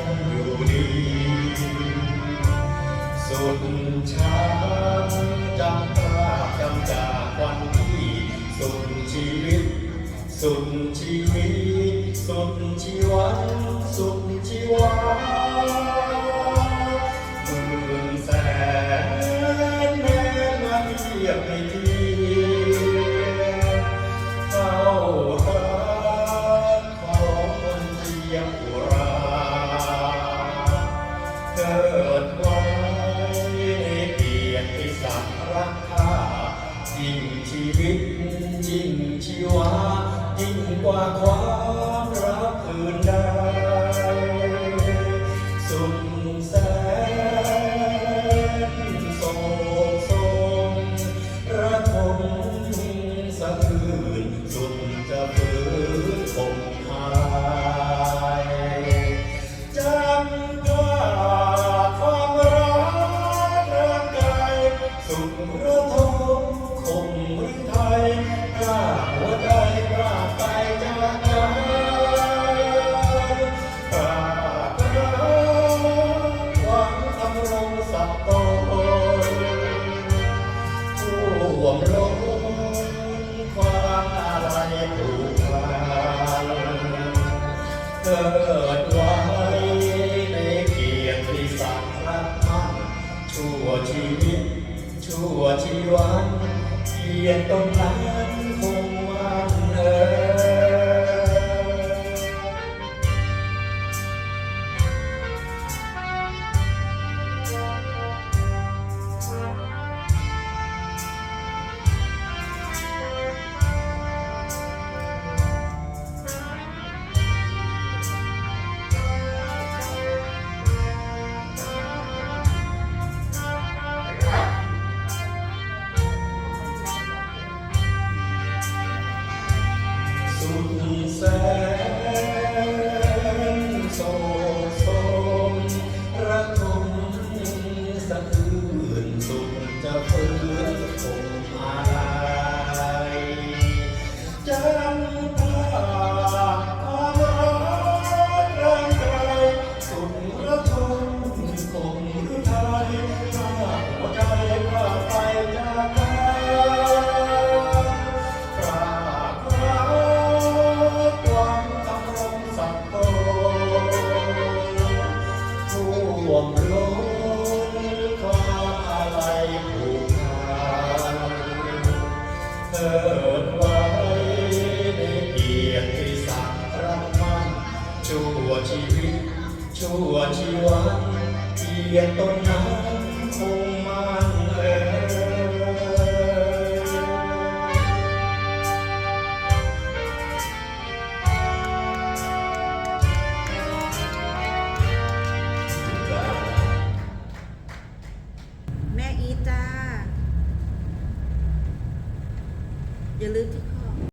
งอยู่ดีสุดช้ำจำภาจำจากวันที่สุดชีวิต สุดชีวิต สุดชีวัน สุดชีวา my choir. ียนต้งนั้นคงว่างเออ จะฝืนสุขจะฝืน ชีวิต ชั่วชีวัน เกียรต้นน้ำคงมันเอ่แม่อีจ้า อย่าลืมที่